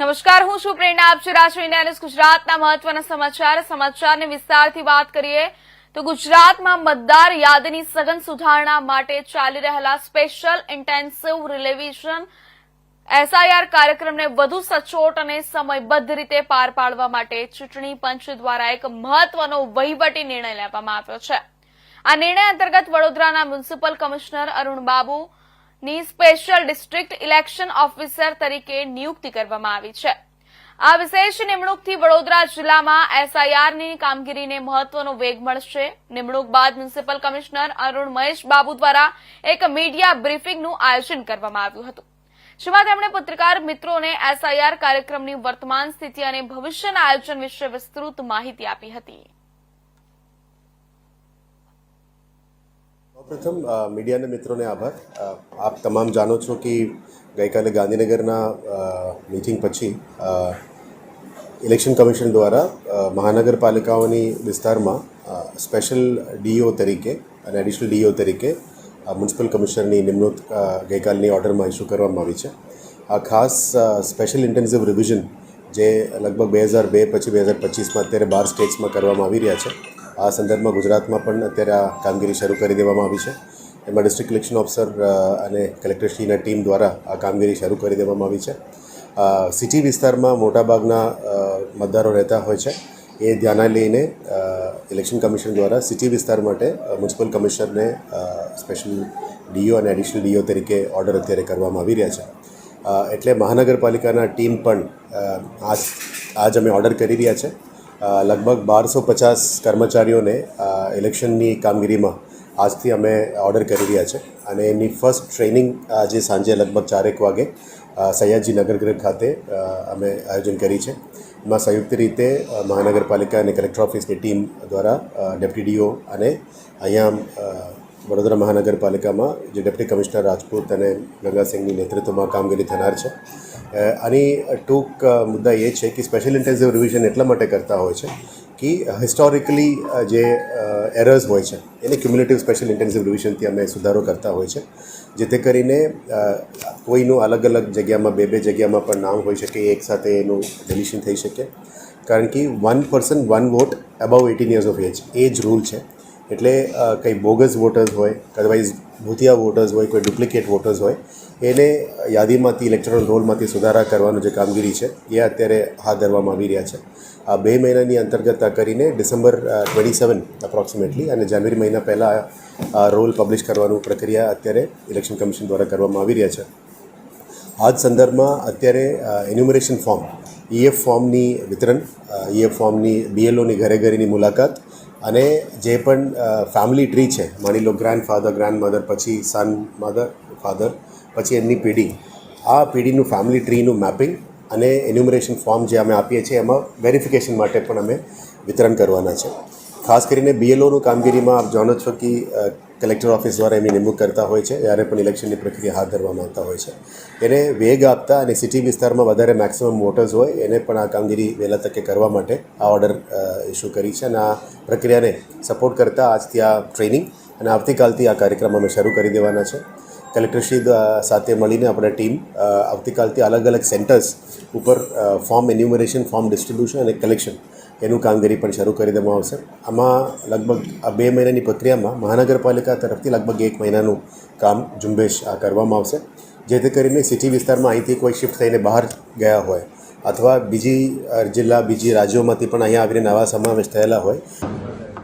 નમસ્કાર, હું છું પ્રેરણા. આપ છું ઇન્ડિયા ન્યૂઝ ગુજરાતના મહત્વના સમાચાર. સમાચારની વિસ્તારથી વાત કરીએ તો ગુજરાતમાં મતદાર યાદીની સઘન સુધારણા માટે ચાલી રહેલા સ્પેશિયલ ઇન્ટેન્સિવ રિલેવિઝન એસઆઈઆર કાર્યક્રમને વધુ સચોટ અને સમયબદ્ધ રીતે પાર પાડવા માટે ચૂંટણી પંચ દ્વારા એક મહત્વનો વહીવટી નિર્ણય લેવામાં આવ્યો છે. આ નિર્ણય અંતર્ગત વડોદરાના મ્યુનિસિપલ કમિશનર અરુણ બાબુ ની સ્પેશિયલ ડિસ્ટ્રિક્ટ ઇલેક્શન ઓફિસર તરીકે નિયુક્તિ કરવામાં આવી છે. આ વિશેષ નિમણૂકથી વડોદરા જિલ્લામાં એસઆઈઆરની કામગીરીને મહત્વનો વેગ મળશે. નિમણૂક બાદ મ્યુનિસિપલ કમિશનર અરુણ મહેશ બાબુ દ્વારા એક મીડિયા બ્રીફિંગનું આયોજન કરવામાં આવ્યું હતું. જેમાં તેમણે પત્રકાર મિત્રોને એસઆઈઆર કાર્યક્રમની વર્તમાન સ્થિતિ અને ભવિષ્યના આયોજન વિશે વિસ્તૃત માહિતી આપી હતી. સૌપ્રથમ અ, મીડિયાના મિત્રોને આભાર. આપ તમામ જાણો છો કે ગઈકાલે ગાંધીનગરના મિટિંગ પછી ઇલેક્શન કમિશન દ્વારા મહાનગરપાલિકાઓની વિસ્તારમાં સ્પેશિયલ ડીઓ તરીકે અને એડિશનલ ડીઓ તરીકે મ્યુનિસિપલ કમિશનરની નિમણૂક ગઈકાલની ઓર્ડરમાં ઇસ્યુ કરવામાં આવી છે. આ ખાસ સ્પેશિયલ ઇન્ટેન્સિવ રિવિઝન જે લગભગ બે હજાર બે પછી બે હજાર પચીસમાં અત્યારે બાર સ્ટેટ્સમાં કરવામાં આવી રહ્યા છે. આ સંદર્ભમાં ગુજરાતમાં પણ અત્યારે આ કામગીરી શરૂ કરી દેવામાં આવી છે. એમાં ડિસ્ટ્રિક્ટ ઇલેક્શન ઓફિસર અને કલેક્ટરશ્રીના ટીમ દ્વારા આ કામગીરી શરૂ કરી દેવામાં આવી છે. સિટી વિસ્તારમાં મોટાભાગના મતદારો રહેતા હોય છે. એ ધ્યાને લઈને ઇલેક્શન કમિશન દ્વારા સિટી વિસ્તાર માટે મ્યુનિસિપલ કમિશનરને સ્પેશિયલ ડીઓ અને એડિશનલ ડીઓ તરીકે ઓર્ડર અત્યારે કરવામાં આવી રહ્યા છે. એટલે મહાનગરપાલિકાના ટીમ પણ આજ આજ અમે ઓર્ડર કરી રહ્યા છે. લગભગ બારસો પચાસ કર્મચારીઓને ઇલેક્શનની કામગીરીમાં આજથી અમે ઓર્ડર કરી રહ્યા છે. અને એમની ફર્સ્ટ ટ્રેનિંગ આજે સાંજે લગભગ ચારેક વાગે સયાજી નગરગૃહ ખાતે અમે આયોજન કરી છે. એમાં સંયુક્ત રીતે મહાનગરપાલિકા અને કલેક્ટર ઓફિસની ટીમ દ્વારા ડેપ્ટી ડીઓ અને અહીંયા વડોદરા મહાનગરપાલિકામાં જે ડેપ્ટી કમિશનર રાજપૂત અને ગંગાસિંહની નેતૃત્વમાં કામગીરી થનાર છે. આની ટૂંક મુદ્દા એ છે કે સ્પેશિયલ ઇન્ટેન્સિવ રિવિઝન એટલા માટે કરતા હોય છે કે હિસ્ટોરિકલી જે એરર્સ હોય છે, એને ક્યુમ્યુલેટિવ સ્પેશિયલ ઇન્ટેન્સિવ રિવિઝનથી અમે સુધારો કરતા હોય છે. જેથી કરીને કોઈનું અલગ અલગ જગ્યામાં, બે બે જગ્યામાં પણ નામ હોઈ શકે, એક સાથે એનું ડિલિશન થઈ શકે. કારણ કે one person one vote above eighteen years of age એ જ રૂલ છે. એટલે કંઈ બોગસ વોટર્સ હોય અદરવાઇઝ ભૂતિયા વોટર્સ હોય, કોઈ ડુપ્લિકેટ વોટર્સ હોય, એને યાદીમાંથી ઇલેક્ટ્રોનલ રોલમાંથી સુધારા કરવાનું જે કામગીરી છે, એ અત્યારે હાથ ધરવામાં આવી રહ્યા છે. આ બે મહિનાની અંતર્ગત કરીને ડિસેમ્બર ટ્વેન્ટી સેવન અપ્રોક્સિમેટલી અને જાન્યુઆરી મહિના પહેલાં રોલ પબ્લિશ કરવાનું પ્રક્રિયા અત્યારે ઇલેક્શન કમિશન દ્વારા કરવામાં આવી રહ્યા છે. આ જ સંદર્ભમાં અત્યારે એન્યુમરેશન ફોર્મ ઈએફ ફોર્મની વિતરણ ઈએફ ફોર્મની બીએલઓની ઘરે ઘરેની મુલાકાત અને જે પણ ફેમિલી ટ્રી છે, માની લો ગ્રાન્ડ ફાધર ગ્રાન્ડ મધર પછી સન મધર ફાધર પછી એમની પેઢી, આ પેઢીનું ફેમિલી ટ્રીનું મેપિંગ અને એન્યુમરેશન ફોર્મ જે અમે આપીએ છીએ, એમાં વેરિફિકેશન માટે પણ અમે વિતરણ કરવાના છે. ખાસ કરીને બીએલઓનું કામગીરીમાં આપ જાણો છો કે કલેક્ટર ઓફિસ દ્વારા એમની નિમણૂક કરતા હોય છે. જ્યારે પણ ઇલેક્શનની પ્રક્રિયા હાથ ધરવામાં આવતા હોય છે. એને વેગ આપતા અને સિટી વિસ્તારમાં વધારે મેક્સિમમ વોટર્સ હોય, એને પણ આ કામગીરી વહેલા તકે કરવા માટે આ ઓર્ડર ઇસ્યુ કરી છે અને આ પ્રક્રિયાને સપોર્ટ કરતા આજથી આ ટ્રેનિંગ અને આવતીકાલથી આ કાર્યક્રમ અમે શરૂ કરી દેવાના છે. કલેક્ટરશ્રી સાથે મળીને આપણે ટીમ આવતીકાલથી અલગ અલગ સેન્ટર્સ ઉપર ફોર્મ એન્યુમરેશન ફોર્મ ડિસ્ટ્રીબ્યુશન અને કલેક્શન એનું કામગીરી પણ શરૂ કરી દેવામાં આવશે. આમાં લગભગ આ બે મહિનાની પ્રક્રિયામાં મહાનગરપાલિકા તરફથી લગભગ એક મહિનાનું કામ ઝુંબેશ આ કરવામાં આવશે. જેથી કરીને સિટી વિસ્તારમાં અહીંથી કોઈ શિફ્ટ થઈને બહાર ગયા હોય અથવા બીજી જિલ્લા, બીજી રાજ્યોમાંથી પણ અહીંયા આવીને નવા સમાવેશ થયેલા હોય.